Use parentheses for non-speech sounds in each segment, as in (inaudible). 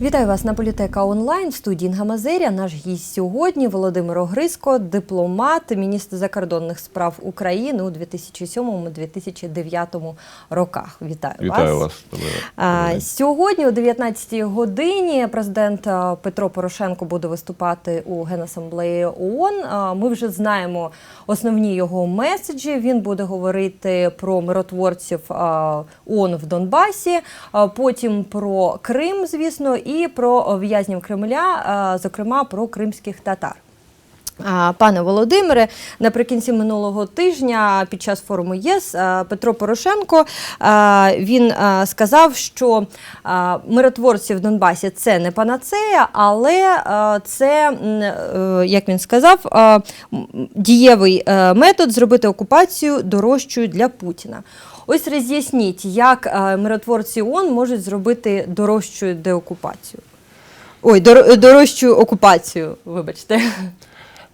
Вітаю вас на політека онлайн в студії Інга Мазеря. Наш гість сьогодні Володимир Огризко, дипломат, міністр закордонних справ України у 2007-2009 роках. Вітаю, Вітаю вас. вас. Сьогодні о 19-й годині президент Петро Порошенко буде виступати у Генасамблеї ООН. Ми вже знаємо основні його меседжі. Він буде говорити про миротворців ООН в Донбасі, а потім про Крим, звісно, і про в'язнів Кремля, зокрема про кримських татар. Пане Володимире, наприкінці минулого тижня під час форуму ЄС Петро Порошенко він сказав, що миротворці в Донбасі це не панацея, але це, е, як він сказав, дієвий е, метод зробити окупацію дорожчою для Путіна. Ось роз'ясніть, як е, миротворці ООН можуть зробити дорожчою деокупацію. Ой, дор- дорожчу окупацію, вибачте.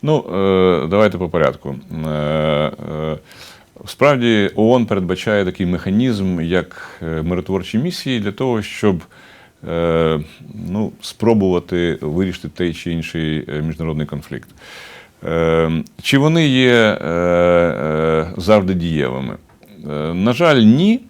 Ну, е, давайте по порядку. Е, е, Справді ООН передбачає такий механізм, як миротворчі місії, для того, щоб ну, спробувати вирішити той чи інший міжнародний конфлікт. Чи вони є завжди дієвими? На жаль, ні.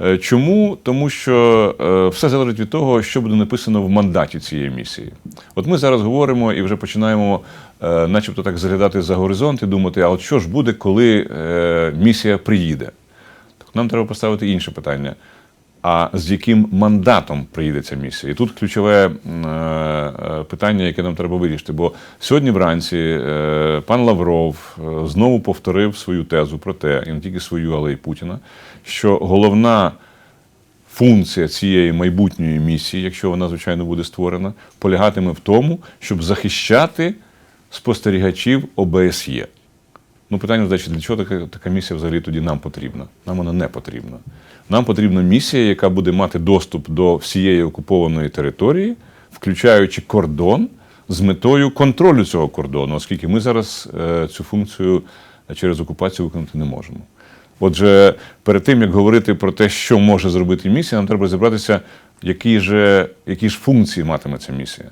Е, Чому? Тому що е, все залежить від того, що буде написано в мандаті цієї місії. От ми зараз говоримо і вже починаємо, е, начебто так заглядати за горизонт і думати, а от що ж буде, коли місія приїде? Так нам треба поставити інше питання. А з яким мандатом приїде ця місія? І тут ключове е, питання, яке нам треба вирішити. Бо сьогодні вранці е, пан Лавров е, знову повторив свою тезу про те, і не тільки свою, але й Путіна, що головна функція цієї майбутньої місії, якщо вона, звичайно, буде створена, полягатиме в тому, щоб захищати спостерігачів ОБСЄ. Ну, питання задачі, для чого така, така місія взагалі тоді нам потрібна? Нам вона не потрібна. Нам потрібна місія, яка буде мати доступ до всієї окупованої території, включаючи кордон, з метою контролю цього кордону, оскільки ми зараз е, цю функцію через окупацію виконати не можемо. Отже, перед тим як говорити про те, що може зробити місія, нам треба розібратися, які ж, які ж функції матиме ця місія.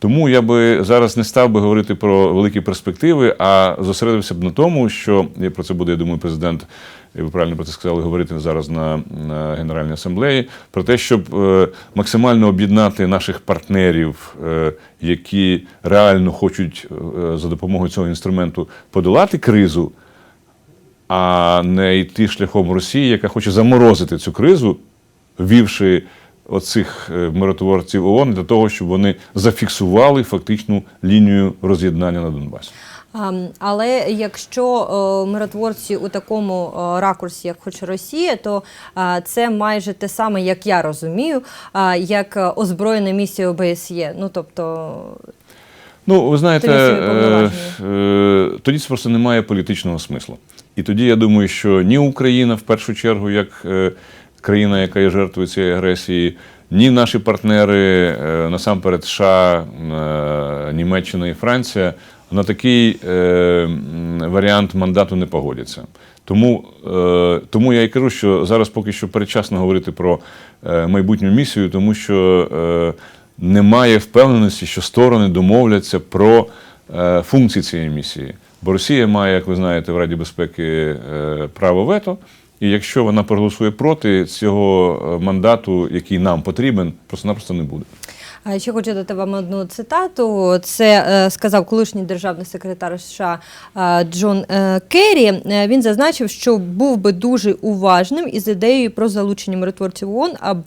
Тому я би зараз не став би говорити про великі перспективи, а зосередився б на тому, що і про це буде, я думаю, президент, і ви правильно про це сказали, говорити зараз на, на Генеральній асамблеї, про те, щоб е, максимально об'єднати наших партнерів, е, які реально хочуть е, за допомогою цього інструменту подолати кризу, а не йти шляхом Росії, яка хоче заморозити цю кризу, ввівши оцих е, миротворців ООН для того, щоб вони зафіксували фактичну лінію роз'єднання на Донбасі. Але якщо е, миротворці у такому е, ракурсі, як хоче Росія, то це майже те саме, як я розумію, як озброєна місія ОБСЄ. Ну тобто, Ну, ви знаєте, Тоді це просто немає політичного смислу. І тоді я думаю, що ні Україна в першу чергу, як країна, яка є жертвою цієї агресії, ні наші партнери, е, насамперед США, е, Німеччина і Франція, на такий е, варіант мандату не погодяться. Тому, тому я і кажу, що зараз поки що передчасно говорити про майбутню місію, тому що немає впевненості, що сторони домовляться про функції цієї місії. Бо Росія має, як ви знаєте, в Раді безпеки право вето. І якщо вона проголосує проти цього е, мандату, який нам потрібен, просто-напросто не буде. А ще хочу дати вам одну цитату. Це е, сказав колишній державний секретар США е, Джон е, Керрі. Е, Він зазначив, що був би дуже уважним із ідеєю про залучення миротворців ООН, аб-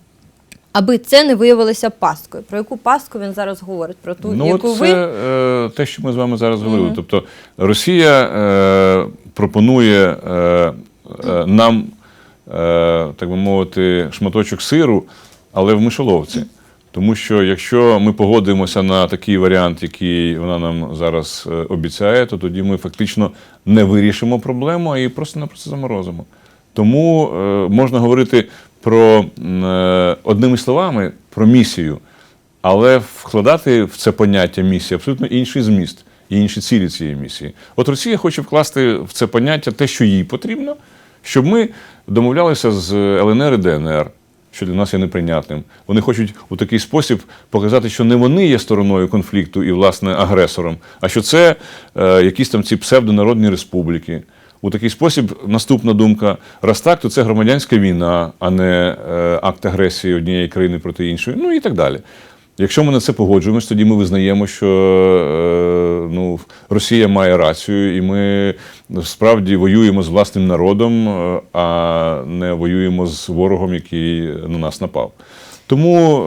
аби це не виявилося пасткою. Про яку пастку він зараз говорить? Про ту, Ну, яку от ви е, те, що ми з вами зараз говорили. Тобто Росія е, пропонує е, нам, е, так би мовити, шматочок сиру, але в мишоловці. Тому що якщо ми погодимося на такий варіант, який вона нам зараз е, обіцяє, то тоді ми фактично не вирішимо проблему, а її просто-напросто заморозимо. Тому е, можна говорити про е, одними словами про місію, але вкладати в це поняття місії абсолютно інший зміст і інші цілі цієї місії. От Росія хоче вкласти в це поняття те, що їй потрібно, щоб ми домовлялися з ЛНР і ДНР, що для нас є неприйнятним. Вони хочуть у такий спосіб показати, що не вони є стороною конфлікту і, власне, агресором, а що це е, якісь там ці псевдонародні республіки. У такий спосіб наступна думка: раз так, то це громадянська війна, а не е, акт агресії однієї країни проти іншої, ну і так далі. Якщо ми на це погоджуємось, тоді ми визнаємо, що е, ну, Росія має рацію, і ми справді воюємо з власним народом, е, а не воюємо з ворогом, який на нас напав. Тому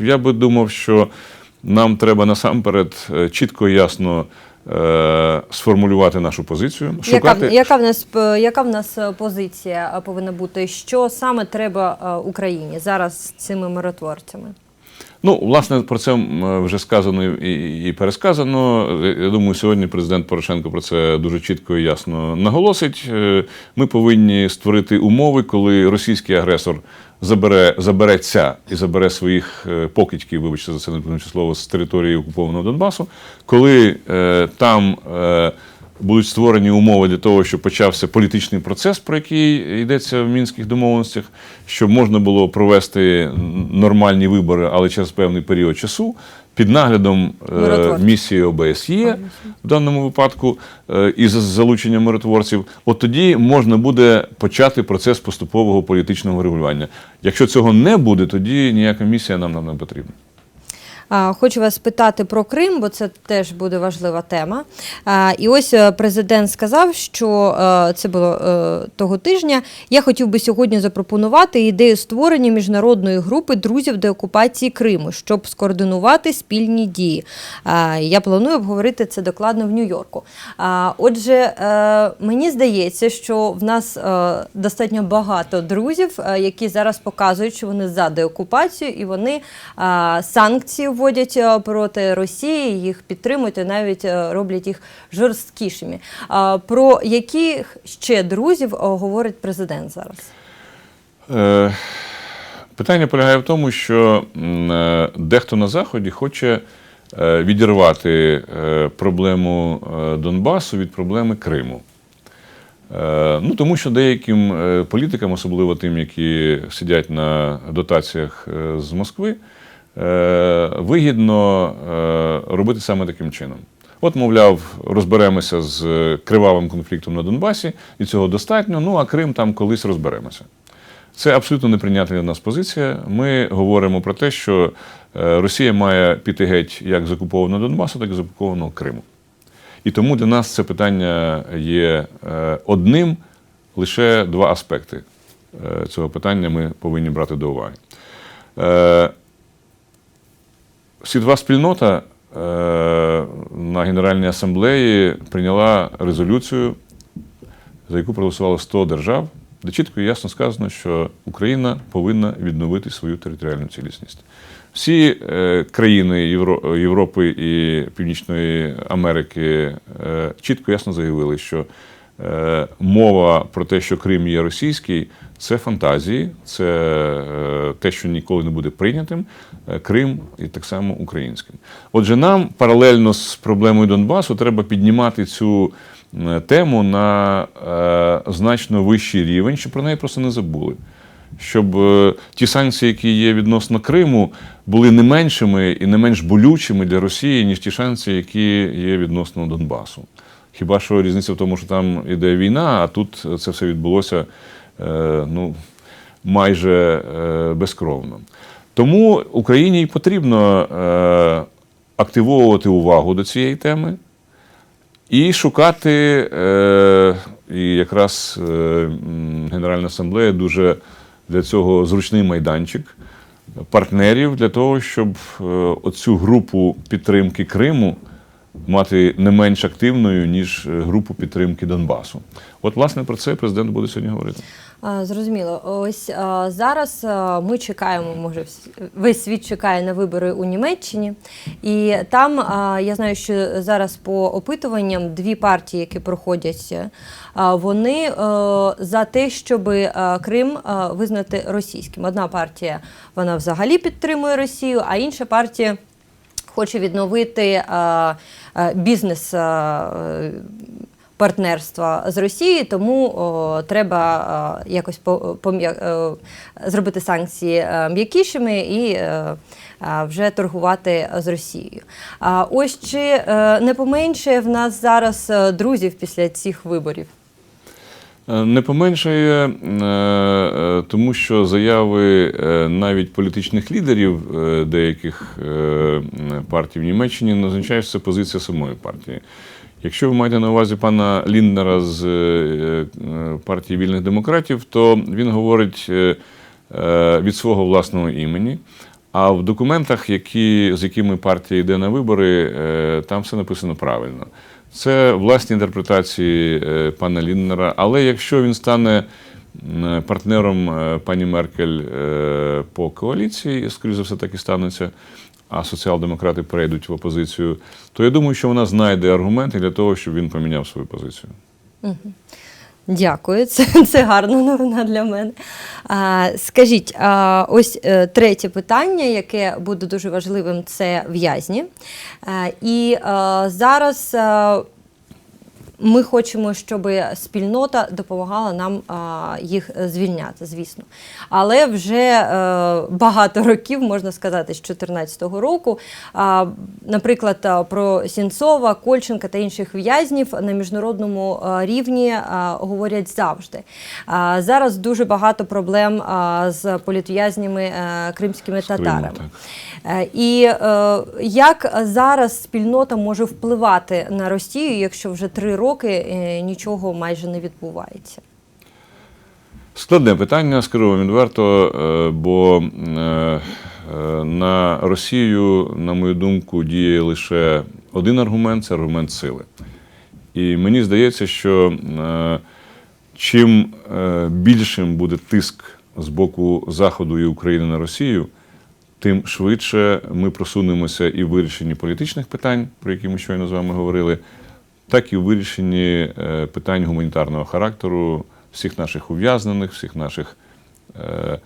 е, я би думав, що нам треба насамперед е, чітко і ясно е, сформулювати нашу позицію, Яка, шукати. в- яка, в нас, яка в нас позиція повинна бути? Що саме треба Україні зараз з цими миротворцями? Ну, власне, про це вже сказано і, пересказано. Я думаю, сьогодні президент Порошенко про це дуже чітко і ясно наголосить. Е, Ми повинні створити умови, коли російський агресор забере, забереться і забере своїх е, покидьків, вибачте за це не слово, з території окупованого Донбасу, коли е, там. Е, будуть створені умови для того, щоб почався політичний процес, про який йдеться в мінських домовленостях, щоб можна було провести нормальні вибори, але через певний період часу. Під наглядом е, місії ОБСЄ в даному випадку е, і з залученням миротворців, от тоді можна буде почати процес поступового політичного регулювання. Якщо цього не буде, тоді ніяка місія нам, нам не потрібна. Хочу вас питати про Крим, бо це теж буде важлива тема. І ось е, президент сказав, що е, це було е, того тижня. Я хотів би сьогодні запропонувати ідею створення міжнародної групи друзів деокупації Криму, щоб скоординувати спільні дії. Я планую обговорити це докладно в Нью-Йорку. Отже, мені здається, що в нас достатньо багато друзів, які зараз показують, що вони за деокупацію і вони санкції вводять е, проти Росії, їх підтримують і навіть е, роблять їх жорсткішими. Про яких ще друзів е, говорить президент зараз? Питання полягає в тому, що дехто на Заході хоче відірвати проблему Донбасу від проблеми Криму. Ну, тому що деяким політикам, особливо тим, які сидять на дотаціях з Москви, вигідно е, робити саме таким чином. От, мовляв, розберемося з кривавим конфліктом на Донбасі, і цього достатньо. Ну а Крим там колись розберемося. Це абсолютно неприйнятна для нас позиція. Ми говоримо про те, що е, Росія має піти геть як з окупованого Донбасу, так і з окупованого Криму. І тому для нас це питання є е, одним, лише два аспекти е, цього питання ми повинні брати до уваги. Світова спільнота е, на Генеральній асамблеї прийняла резолюцію, за яку проголосувало 100 держав, де чітко і ясно сказано, що Україна повинна відновити свою територіальну цілісність. Всі е, країни Євро- Європи і Північної Америки е, чітко і ясно заявили, що мова про те, що Крим є російський, це фантазії, це е, те, що ніколи не буде прийнятим. Е, Крим і так само українським. Отже, нам паралельно з проблемою Донбасу треба піднімати цю е, тему на значно вищий рівень, щоб про неї просто не забули. Щоб ті санкції, які є відносно Криму, були не меншими і не менш болючими для Росії, ніж ті санкції, які є відносно Донбасу. Хіба що різниця в тому, що там іде війна, а тут це все відбулося ну, майже е, безкровно. Тому Україні потрібно е, активовувати увагу до цієї теми і шукати, е, і якраз е, Генеральна асамблея дуже для цього зручний майданчик партнерів для того, щоб е, оцю групу підтримки Криму мати не менш активною, ніж е, групу підтримки Донбасу. От, власне, про це президент буде сьогодні говорити. Зрозуміло. Ось зараз ми чекаємо, може, весь світ чекає на вибори у Німеччині. І там я знаю, що зараз по опитуванням дві партії, які проходять, вони за те, щоб Крим визнати російським. Одна партія вона взагалі підтримує Росію, а інша партія хоче відновити е, е, бізнес. е, партнерства з Росією, тому о, треба е, якось по, пом'я- е, зробити санкції м'якішими і е, вже торгувати з Росією. А ось чи е, не поменше в нас зараз друзів після цих виборів? Е, Не поменшає, е, е, тому що заяви навіть політичних лідерів деяких партій в Німеччині не означає, що це позиція самої партії. Якщо ви маєте на увазі пана Лінднера з партії вільних демократів, то він говорить від свого власного імені. А в документах, які, з якими партія йде на вибори, там все написано правильно. Це власні інтерпретації е, пана Ліннера. Але якщо він стане партнером е, пані Меркель е, по коаліції, і, скоріше за все, так і станеться, а соціал-демократи перейдуть в опозицію, то я думаю, що вона знайде аргументи для того, щоб він поміняв свою позицію. Дякую, це, це гарна новина для мене. А, скажіть, а, ось е, третє питання, яке буде дуже важливим, це в'язні. А, і а, зараз а, ми хочемо, щоб спільнота допомагала нам їх звільняти, звісно. Але вже е, багато (laughs) років, можна сказати, з 2014 року, наприклад, про Сінцова, Кольченка та інших в'язнів на міжнародному рівні говорять завжди. Зараз дуже багато проблем з політв'язнями е, кримськими татарами. Е, І е, як зараз спільнота може впливати на Росію, якщо вже три роки е, нічого майже не відбувається? Складне питання, скажу вам відверто, е, бо е, на Росію, на мою думку, діє лише один аргумент це аргумент сили. І мені здається, що чим більшим буде тиск з боку Заходу і України на Росію, тим швидше ми просунемося і в вирішенні політичних питань, про які ми щойно з вами говорили, так і в вирішенні е, питань гуманітарного характеру всіх наших ув'язнених, всіх наших е, е,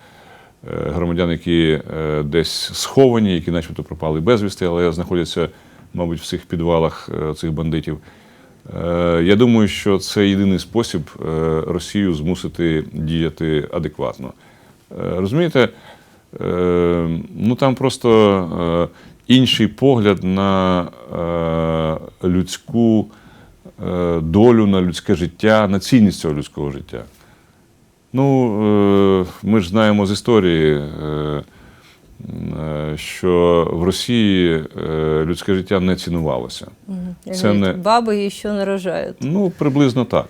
громадян, які десь сховані, які начебто пропали безвісти, але знаходяться, мабуть, в цих підвалах цих бандитів. Я думаю, що це єдиний спосіб Росію змусити діяти адекватно. Розумієте, ну там просто інший погляд на людську долю, на людське життя, на цінність цього людського життя. Ну, е, ми ж знаємо з історії, е, е, що в Росії е, людське життя не цінувалося. Це не- Баби ще не рожають. Ну, приблизно так.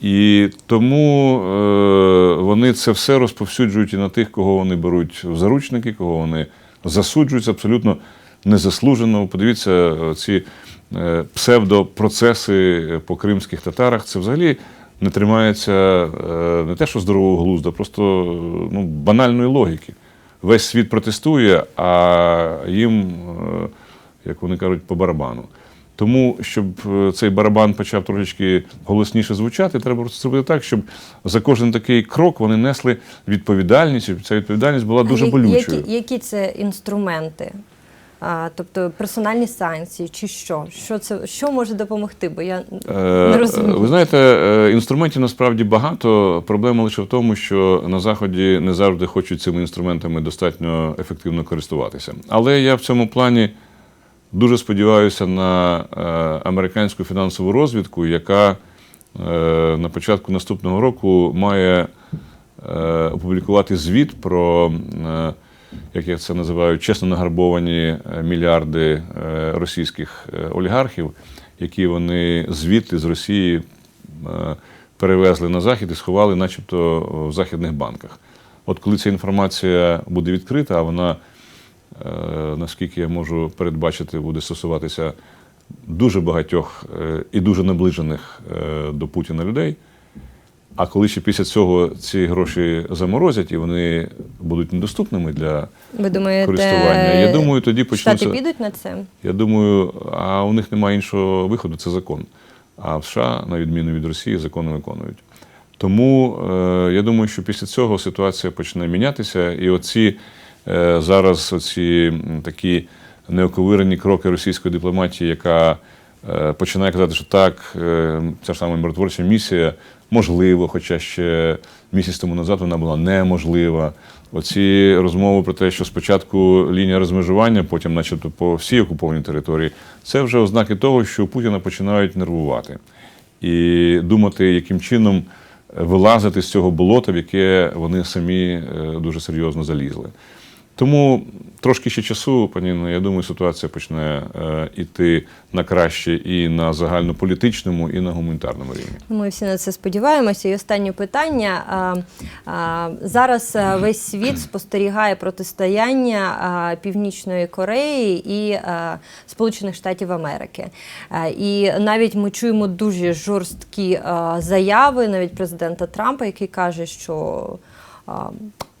І тому е, вони це все розповсюджують і на тих, кого вони беруть в заручники, кого вони засуджують абсолютно незаслужено. Подивіться, е, ці е, псевдопроцеси по кримських татарах, це взагалі не тримається е, не те, що здорового глузда, просто ну, банальної логіки. Весь світ протестує, а їм, як вони кажуть, по барабану. Тому, щоб цей барабан почав трошечки голосніше звучати, треба просто зробити так, щоб за кожен такий крок вони несли відповідальність, щоб ця відповідальність була дуже болючою. Які, які це інструменти? А, тобто персональні санкції чи що? Що це що може допомогти? Бо я не Е, розумію. Ви знаєте, е, інструментів насправді багато. Проблема лише в тому, що на Заході не завжди хочуть цими інструментами достатньо ефективно користуватися. Але я в цьому плані дуже сподіваюся на е, американську фінансову розвідку, яка е, на початку наступного року має е, опублікувати звіт про, е, як я це називаю, чесно награбовані е, мільярди е, російських е, олігархів, які вони звідти з Росії перевезли на захід і сховали, начебто, в західних банках. От коли ця інформація буде відкрита, а вона, наскільки я можу передбачити, буде стосуватися дуже багатьох і дуже наближених до Путіна людей. А коли ще після цього ці гроші заморозять і вони будуть недоступними для Ви думаєте, користування, я думаю, тоді Штати підуть на це? Я думаю, а у них немає іншого виходу, це закон. А в США, на відміну від Росії, закони виконують. Тому е, я думаю, що після цього ситуація почне мінятися, і оці е, зараз оці такі неоковирені кроки російської дипломатії, яка починає казати, що так, е, ця ж сама миротворча місія можливо, хоча ще місяць тому назад вона була неможлива. Оці розмови про те, що спочатку лінія розмежування, потім, начебто, по всій окупованій території, це вже ознаки того, що Путіна починають нервувати і думати, яким чином вилазити з цього болота, в яке вони самі е, дуже серйозно залізли. Тому трошки ще часу, пані я думаю, ситуація почне е, іти на краще і на загальнополітичному, і на гуманітарному рівні. Ми всі на це сподіваємося. І останнє питання. Зараз весь світ спостерігає протистояння Північної Кореї і а, Сполучених Штатів Америки. І навіть ми чуємо дуже жорсткі заяви, навіть президента Трампа, який каже, що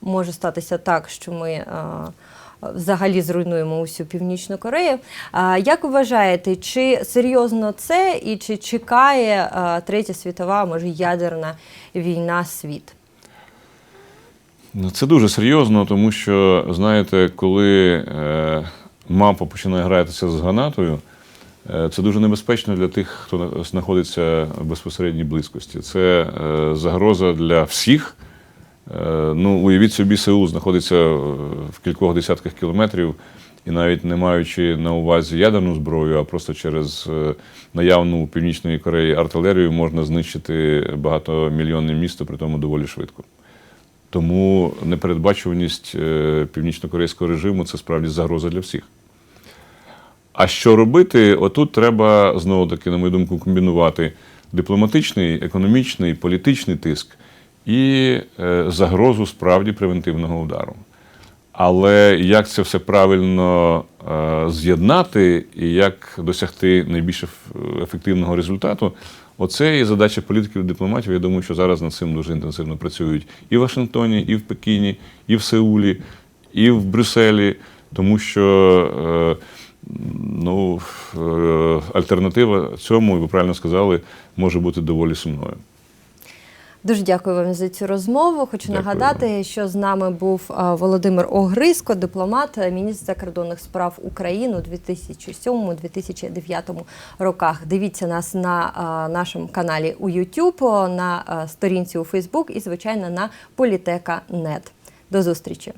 може статися так, що ми. Взагалі зруйнуємо усю північну Корею. Як вважаєте, чи серйозно це і чи чекає третя світова, може ядерна війна світ? Ну, Це дуже серйозно, тому що, знаєте, коли е, мапа починає гратися з гранатою, е, це дуже небезпечно для тих, хто знаходиться в безпосередній близькості. Це е, загроза для всіх. Е, ну, уявіть собі, Сеул знаходиться е, в кількох десятках кілометрів, і навіть не маючи на увазі ядерну зброю, а просто через е, наявну у Північної Кореї артилерію можна знищити багатомільйонне місто, при тому доволі швидко. Тому непередбачуваність північно-корейського режиму це справді загроза для всіх. А що робити? Отут треба знову таки, на мою думку, комбінувати дипломатичний, економічний, політичний тиск і е, загрозу справді превентивного удару. Але як це все правильно е, з'єднати і як досягти найбільш ефективного результату, оце і задача політиків і дипломатів. Я думаю, що зараз над цим дуже інтенсивно працюють і в Вашингтоні, і в Пекіні, і в Сеулі, і в Брюсселі, тому що е, ну, альтернатива цьому, і ви правильно сказали, може бути доволі сумною. Дуже дякую вам за цю розмову. Хочу Дякую нагадати, що з нами був Володимир Огриско, дипломат, міністр закордонних справ України у 2007-2009 роках. Дивіться нас на нашому каналі у YouTube, на сторінці у Facebook і, звичайно, на Політека.нет. До зустрічі.